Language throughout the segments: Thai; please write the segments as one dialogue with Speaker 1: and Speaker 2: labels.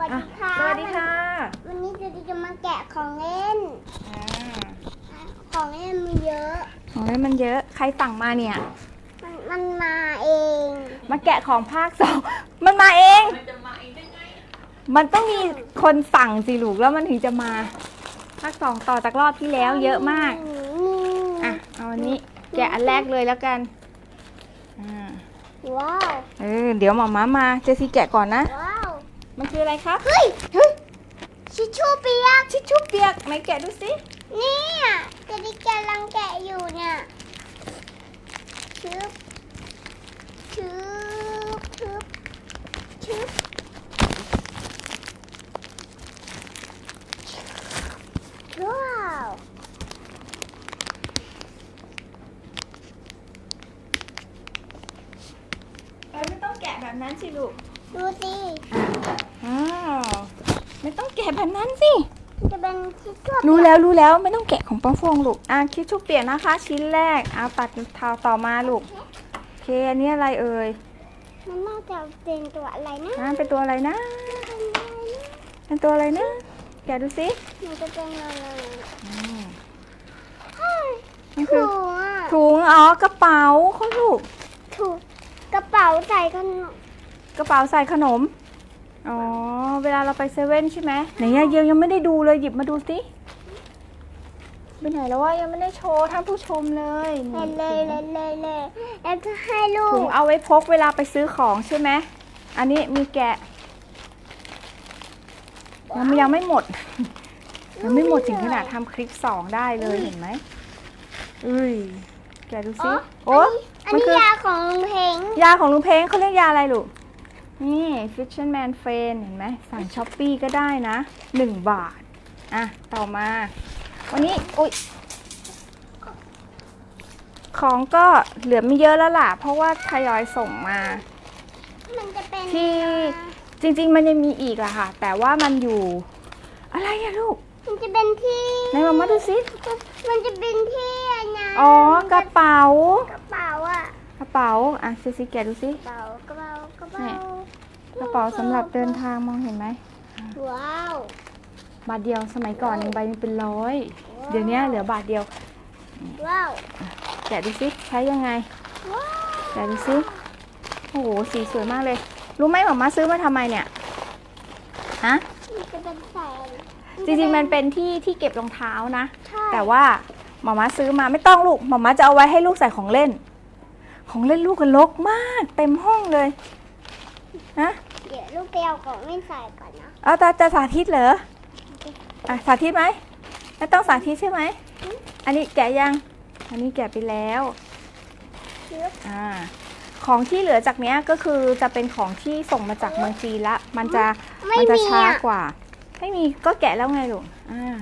Speaker 1: วัส
Speaker 2: อะ
Speaker 1: ดีค่ะ
Speaker 2: สวัสดีค่ะ
Speaker 1: วันนี้จะจะมาแกะของเล่น
Speaker 2: อ่า
Speaker 1: ของเล่นมีเยอะ
Speaker 2: ของเล่นมันเยอะ ใครสั่งมาเนี่ย
Speaker 1: มันมันมาเอง
Speaker 2: มาแกะของภาคสอง มันมาเอง มันต้องมีคนสั่งสิลูกแล้วมันถึงจะมา ภาคสองต่อจากรอบที่แล้วเยอะมาก อะเอาอันนี้แกะอันแรกเลยแล้วกัน อ่า
Speaker 1: ว้าว
Speaker 2: เออ เดี๋ยวหมอม้ามา เจสซี่แกะก่อนนะ
Speaker 1: ว้าว
Speaker 2: มันคืออะไรครับ
Speaker 1: เฮ้ยเฮ้ยชิชชู่เปียก
Speaker 2: ทิชชู่เปียกไหนแกะดูสิ
Speaker 1: เนี่ยจะได้กำลังแกะอยู่เนี่ยชึบชึบชึบชึบว้าว
Speaker 2: เออไม่ต้องแกะแบบนั้นสิลูก
Speaker 1: ดูสิ
Speaker 2: อ้าวไม่ต้องแกะแบบนั้นสิ
Speaker 1: มันจะเป็นชิชชู่
Speaker 2: รู้แล้วรู้แล้วไม่ต้องแกะของป้าฟองลูก อะคิดชุบเปียกนะคะ ชิ้นแรกเอาตัดเท้าต่อมาลูกโอเคอันนี้อะไรเอ่ย
Speaker 1: มันน่าจะเป็นตัวอะไรนะ
Speaker 2: อ่าเป็นตัวอะไรนะ เป็นตัวอะไรนะ แกะดูสิ
Speaker 1: มันจะเป็นอะไร
Speaker 2: อืม
Speaker 1: เฮ้ย
Speaker 2: มันคื
Speaker 1: ถุ
Speaker 2: อง
Speaker 1: อะ
Speaker 2: ถุงอ๋อกระเป๋าเขาลูก
Speaker 1: ถุงกระเป๋าใส่ขนม
Speaker 2: กระเป๋าใส่ขนม อ๋อ เวลาเราไปเซเว่นใช่ไหมไหนอะยังยังไม่ได้ดูเลยหยิบมาดูสิไปไหนแล้วว่ายังไม่ได้โชว์ท่านผู้ชมเลย
Speaker 1: เลย
Speaker 2: นี่
Speaker 1: เลยเลยเลยเลยแล้วจะให้ลูกถุ
Speaker 2: งเอาไว้พกเวลาไปซื้อของใช่ไหมอันนี้มีแกะยังไม่ยังไม่หมด ยังไม่หมดถึงขนาดทำคลิปสองได้เลยเห็นไหมอุ้ยแกดูสิโอ้
Speaker 1: อัน
Speaker 2: มัน
Speaker 1: นี้
Speaker 2: คือยา
Speaker 1: ของลุงเพง
Speaker 2: ยาของลุงเพลงเขาเรียกยาอะไรลูก นี่ Fisherman Friend เห็นไหมสั่งช้อปปี้ก็ได้นะหนึ่งบาท อะ ต่อมา วันนี้อุ้ยของก็เหลือไม่เยอะแล้วล่ะ เพราะว่าทยอยส่งมา
Speaker 1: มันจะเป็น
Speaker 2: ที่จริง ๆ มันยังมีอีกอะค่ะ แต่ว่ามันอยู่ อะไรอะลูก
Speaker 1: มันจะเป็นที่
Speaker 2: ไหนมามาดูสิ
Speaker 1: มันจะเป็นที่อะไรนะ
Speaker 2: อ๋อกระเป๋า
Speaker 1: กระเป๋าอะ
Speaker 2: กระ เป๋า อะซิซิแกะดูสิ
Speaker 1: กระเป๋ากระเป๋ากระเป๋า
Speaker 2: เนี่ยกระเป๋าสำหรับเดินทางมองเห็นไหม
Speaker 1: ว้าว
Speaker 2: บาทเดียวสมัยก่อนหนึ่งใบมันเป็นร้อย เดี๋ยวนี้เหลือบาทเดียว
Speaker 1: ว้าว
Speaker 2: แกะดูสิใช้ยังไง
Speaker 1: ว้าว
Speaker 2: แกะดูสิโอ้โหสีสวยมากเลย รู้ไหมหมอมาซื้อมาทำไมเนี่ยฮะ
Speaker 1: มันจะเป็นแสง
Speaker 2: จริงๆมันเป็นที่ที่เก็บรองเท้านะ
Speaker 1: ใช่
Speaker 2: แต่ว่าหมอมาซื้อมาไม่ต้องลูกหมอมาจะเอาไว้ให้ลูกใส่ของเล่น ของเล่นลูกกันลกมาก เต็มห้องเลยนะ
Speaker 1: เดี๋ยวลูกไปเอาของไม่ใส่ก่อนนะ
Speaker 2: เอาแต่จะสาธิตเหรออะสาธิตไหมไม่ต้องสาธิตใช่ไหมอันนี้แกะยัง อันนี้แกะไปแล้ว
Speaker 1: ชึบ
Speaker 2: อ่าของที่เหลือจากเนี้ยก็คือจะเป็นของที่ส่งมาจากเมืองจีนละ มันจะ
Speaker 1: ไม่
Speaker 2: มันจะ
Speaker 1: มี
Speaker 2: ช้า
Speaker 1: อะ
Speaker 2: กว่า ไม่มีก็แกะแล้วไงลูกอ่า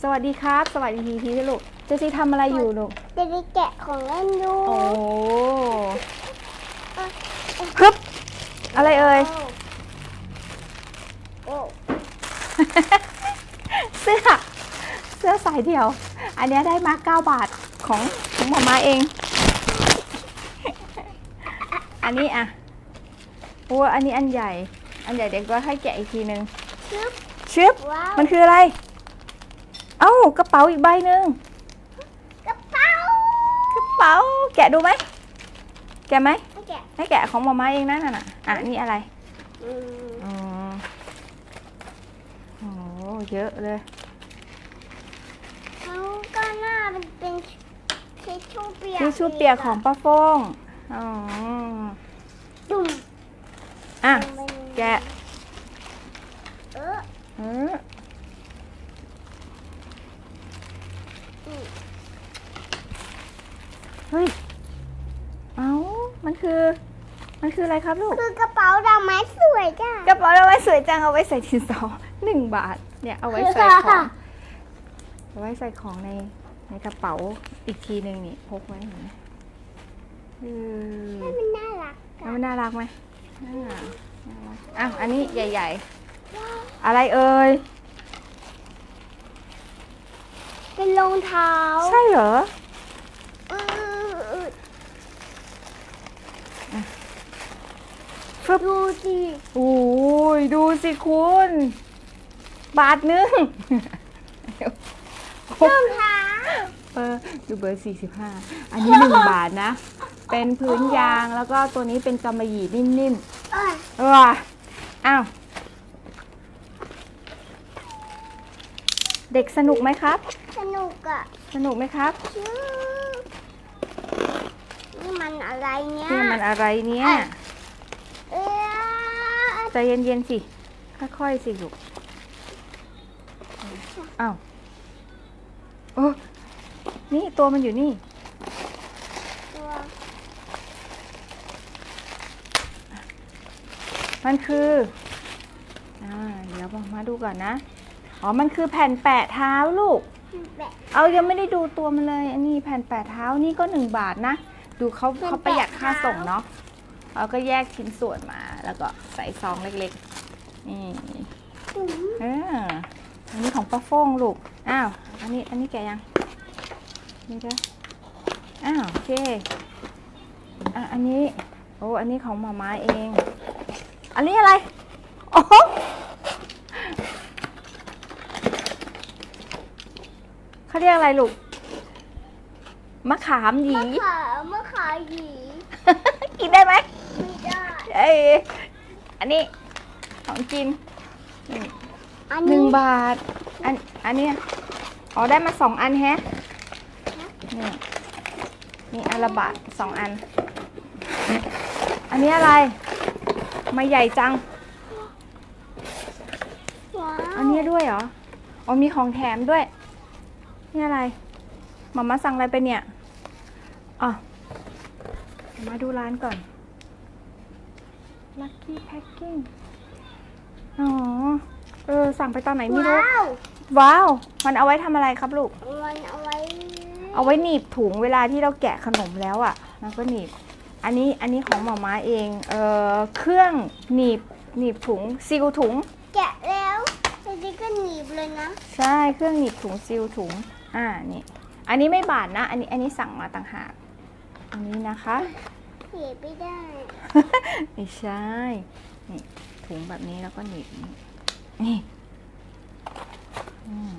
Speaker 2: สวัสดีครับ สวัสดีทีทีลูก เจสซี่ทำอะไรอยู่ลูก
Speaker 1: จะได้แกะของเล่นดู
Speaker 2: โอ้ฮึบอะไรเอ่ย
Speaker 1: โอ้
Speaker 2: เสื้อเสื้อสายเดี่ยว อันเนี้ยได้มาเก้าบาทของของหมอมาเอง อันนี้อะโอ้อันนี้อันใหญ่ อันใหญ่เด็กก็ให้แกะอีกทีนึง
Speaker 1: ชึบ
Speaker 2: ชึบ
Speaker 1: ว้าว
Speaker 2: มันคืออะไร เอ้ากระเป๋าอีกใบหนึ่ง
Speaker 1: กระเป๋าก
Speaker 2: ระ เป๋าแกะดูไหม แกะไหม
Speaker 1: ไม่แกะ
Speaker 2: ให้แกะของหมอมาเองนะนั่นน่ะ อะนี่อะไร
Speaker 1: อืม
Speaker 2: อ๋อโอ้เยอะเลย
Speaker 1: เขาก็หน้ามันเป็นทิชชู่เปียก
Speaker 2: ที่ชูเปียกของป้าฟงอ๋อ
Speaker 1: ดุ่ม
Speaker 2: อะ
Speaker 1: มัน
Speaker 2: แกะ
Speaker 1: เออ
Speaker 2: เออ เฮ้ย เอ้า มันคือ มันคืออะไรครับลูก
Speaker 1: คือกระเป๋าดอกไม้สวยจ้ะ
Speaker 2: กระเป๋าเอาไว้สวยจังเอาไว้ใส่ดินสอหนึ่งบาท เนี่ยเอาไว้ใส่ของเอาไว้ใส่ของในในกระเป๋าอีกทีหนึ่งนี่พกไว้เห็นไหมเออ
Speaker 1: มันน่ารัก
Speaker 2: แล้วมันน่ารักไหมอ่าน่ารักอ้าวอันนี้ใหญ่ ๆ อะไรเอ่ย
Speaker 1: เป็นรองเท้า
Speaker 2: ใช่เหรอ
Speaker 1: อือ
Speaker 2: ฟึบ
Speaker 1: ดูสิ
Speaker 2: โอ้ยดูสิคุณ บาทหนึง
Speaker 1: รองเท้า
Speaker 2: เออดูเบอร์สี่สิบห้าอันนี้หนึ่งบาทนะ เป็นพื้นยางแล้วก็ตัวนี้เป็นกำมะหยี่นิ่ม
Speaker 1: เอ้ย
Speaker 2: ๆเอออ้าว เด็กสนุกไหมครับ
Speaker 1: สนุกอะ
Speaker 2: สนุกไหมครับ
Speaker 1: ชื่อนี่มันอะไรเนี่ย
Speaker 2: นี่มันอะไรเนี่ย
Speaker 1: เอ้ย
Speaker 2: ใจเย็นๆสิ ค่อยๆสิลูกอ้าวโอ้นี่ตัวมันอยู่นี่
Speaker 1: ตัว
Speaker 2: มันคืออ่าเดี๋ยวมาดูก่อนนะ อ๋อ มันคือแผ่นแปะเท้าลูก เอายังไม่ได้ดูตัวมันเลย อันนี้แผ่นแปะเท้านี่ก็หนึ่งบาทนะ ดูเขาเขาประหยัดค่าส่งเนาะ เขาก็แยกชิ้นส่วนมา แล้วก็ใส่ซองเล็กๆ นี่
Speaker 1: จุ๋ม
Speaker 2: เอออันนี้ของป้าโฟ้งลูก อ้าว อันนี้ อันนี้แกะยัง นี่จ้ะอ้าว โอเค อะ อันนี้ โอ้ อันนี้ของหมาม้าเอง อันนี้อะไร โอ้โหเขาเรียกอะไรลูก มะขามหยี
Speaker 1: มะขาม มะขามหยี
Speaker 2: กินได้ไหม
Speaker 1: ไม่ได้
Speaker 2: เอ้ยอันนี้ของกิน
Speaker 1: อัน
Speaker 2: หนึ่
Speaker 1: นี้
Speaker 2: งบาท อันอันเนี้ยอ๋อได้มาสองอันแฮะนี่นี่อันละบาทสองอัน อันนี้อะไร มาใหญ่จัง
Speaker 1: ว้าว
Speaker 2: อันนี้ด้วยเหรอ อ๋อมีของแถมด้วย นี่อะไรมาม่าสั่งอะไรไปเนี่ย อ๋อมาดูร้านก่อน Lucky Packing อ๋อ เออ สั่งไปตอนไหนไม่รู้
Speaker 1: ว้าว
Speaker 2: ว้าว มันเอาไว้ทำอะไรครับลูก
Speaker 1: มันเอาไว้
Speaker 2: เอาไว้หนีบถุงเวลาที่เราแกะขนมแล้วอะ่ะแล้วก็หนีบ อันนี้อันนี้ของหมาม้าเอง เอ่อเครื่องหนีบหนีบถุงซีลถุง
Speaker 1: แกะแล้วทีนี้ก็หนีบเลยนะ
Speaker 2: ใช่เครื่องหนีบถุงซีลถุง อ่านี่ อันนี้ไม่บาทนะ อันนี้อันนี้สั่งมาต่างหาก อันนี้นะคะ
Speaker 1: เสียไม่ได้
Speaker 2: ไม่ใช่ นี่ถุงแบบนี้แล้วก็หนีบอย่างนี้นี่อืม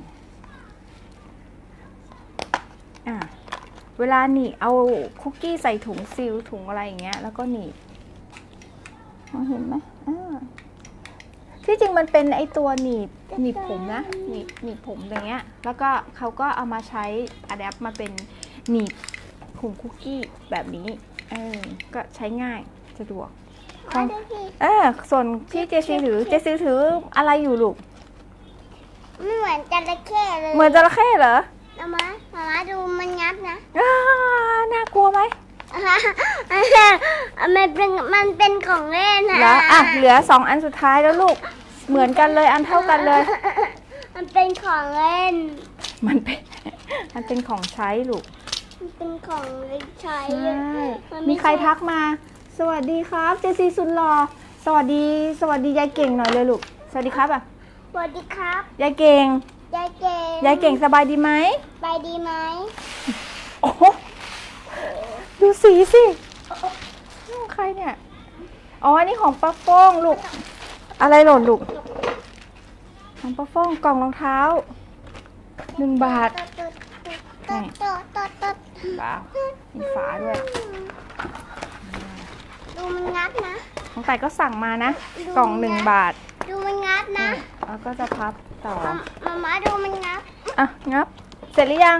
Speaker 2: อะเวลาหนีบเอาคุกกี้ใส่ถุงซิลถุงอะไรอย่างเงี้ย แล้วก็หนีบมองเห็นไหมอ่าที่จริงมันเป็นไอตัวหนีบหนีบผมนะหนีบหนีบผมอย่างเงี้ย แล้วก็เขาก็เอามาใช้อะแดปมาเป็นหนีบถุงคุกกี้แบบนี้ เออ ก็ใช้ง่ายสะดวก
Speaker 1: มาดูสิ
Speaker 2: เออ ส่วนที่เจซีถือ เจซีถืออะไรอยู่ลูก
Speaker 1: ไม่เหมือนจระเข้เลย
Speaker 2: เหมือนจระเข้เหรอ
Speaker 1: เอามาเอามาดูมันงับนะ
Speaker 2: อ้าน่ากลัวไหม
Speaker 1: มันเป็นมันเป็นของเล่นนะ
Speaker 2: เหรออะ เหลือสองอันสุดท้ายแล้วลูก เหมือนกันเลย อันเท่ากันเลย
Speaker 1: มันเป็นของเล่น
Speaker 2: มันเป็น มันเป็นของใช้ลูก
Speaker 1: มันเป็นของเล็กใช้
Speaker 2: ใช่
Speaker 1: น
Speaker 2: มี
Speaker 1: ไใค
Speaker 2: รทักมา สวัสดีครับ เจซีสุดหล่อสวัสดี สวัสดียายเก่งหน่อยเลยลูก สวัสดีครับอะ
Speaker 1: สวัสดีครับ
Speaker 2: ยายเก่ง
Speaker 1: ยายเก่ง
Speaker 2: ยายเก่งสบายดีไหม
Speaker 1: ไปดีไหม
Speaker 2: โอ้โหดูสีสินี่ของใครเนี่ย อ๋อ อันนี้ของป้าโป้งลูก อะไรหล่นลูก ของป้าโป้งกล่องรองเท้า หนึ่งบาท
Speaker 1: ตดตดตดตดตด
Speaker 2: เป ล่ามีฝาด้วย
Speaker 1: ดูมันงับนะ
Speaker 2: ของไต่ก็สั่งมานะกล่องหนึ่งบาท
Speaker 1: ดูมันงับนะ
Speaker 2: แล้วก็จะพับต่อ
Speaker 1: มามามาดูมันงับ
Speaker 2: อะ งับ เสร็จหรือยัง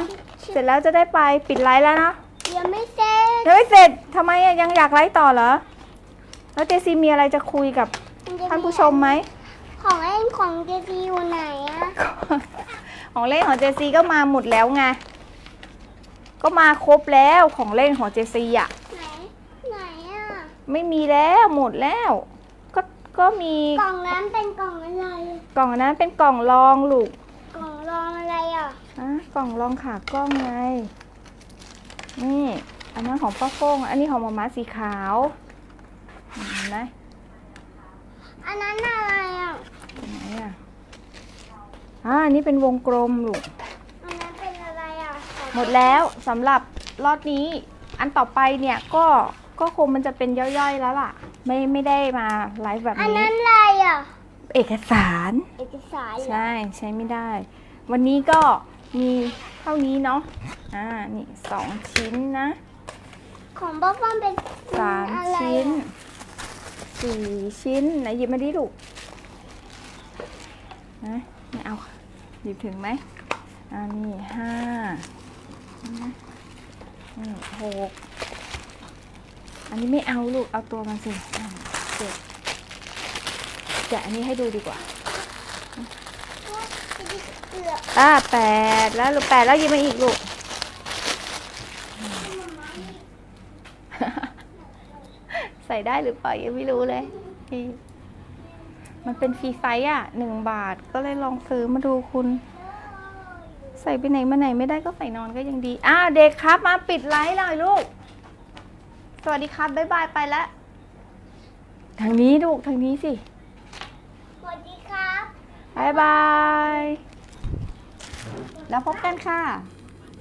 Speaker 2: เสร็จแล้วจะได้ไปปิดไลฟ์แล้วเนาะ
Speaker 1: ยังไม่เสร็จ
Speaker 2: ยังไม่เสร็จทำไมอะยังอยากไลฟ์ต่อเหรอ แล้วเจซีมีอะไรจะคุยกับท่านผู้ชมไหม
Speaker 1: ของเล่นของเจซีอยู่ไหนอะ
Speaker 2: ของเล่นของเจซีก็มาหมดแล้วไง ก็มาครบแล้วของเล่นของเจซีอะ
Speaker 1: ไหน ไหนอะ
Speaker 2: ไม่มีแล้วหมดแล้ว ก็ก็มี
Speaker 1: กล่องนั้นเป็นกล่องอะไร
Speaker 2: กล่องนั้นเป็นกล่องรองลูก
Speaker 1: กล่องรองอะไรอะ
Speaker 2: อะกล่องรองขากล้องไง นี่ อันนั้นของป้าโป้งอันนี้ของมาม่าสีขาวเห็นไหม
Speaker 1: อันนั้นอะไรอะ
Speaker 2: ไหนอะอ่าอันนี้เป็นวงกลมลูก
Speaker 1: อันนั้นเป็นอะไรอะ
Speaker 2: หมดแล้วสำหรับรอบนี้อันต่อไปเนี่ยก็ก็คงมันจะเป็นย่อยๆแล้วล่ะ ไม่ไม่ได้มาไลฟ์แบบ
Speaker 1: อัน
Speaker 2: นี้
Speaker 1: นั้นอะไรอะ
Speaker 2: เอกสาร
Speaker 1: เอกสารเหรอ
Speaker 2: ใช่ใช้ไม่ได้ วันนี้ก็มีเท่านี้เนาะอ่านี่สองชิ้นนะ
Speaker 1: ของบ๊อบบ้อมเป็น
Speaker 2: สาม
Speaker 1: อะไร
Speaker 2: ชิ้น
Speaker 1: อะ
Speaker 2: สี่ชิ้นไหนหยิบมาดิลูกนะไม่เอาค่ะหยิบถึงไหมอ่านี่ห้า นะนี่หกอันนี้ไม่เอาลูก เอาตัวมาสิเจ็ดแกะอันนี้ให้ดูดีกว่า
Speaker 1: อ่า
Speaker 2: แปดแล้วลูกแปดแล้วยิบมาอีกลูก ใส่ได้หรือเปล่ายังไม่รู้เลยมันเป็นฟรีไซส์อะหนึ่งบาทก็เลยลองซื้อมาดูคุณ ใส่ไปไหนมาไหนไม่ได้ก็ใส่นอนก็ยังดีอ่าเด็กครับมาปิดไลฟ์หน่อยลูก สวัสดีครับบ๊ายบายไปแล้ว ทางนี้ลูกทางนี้สิ
Speaker 1: สวัสดีครับ
Speaker 2: บายบาย แล้วพบกันค่ะ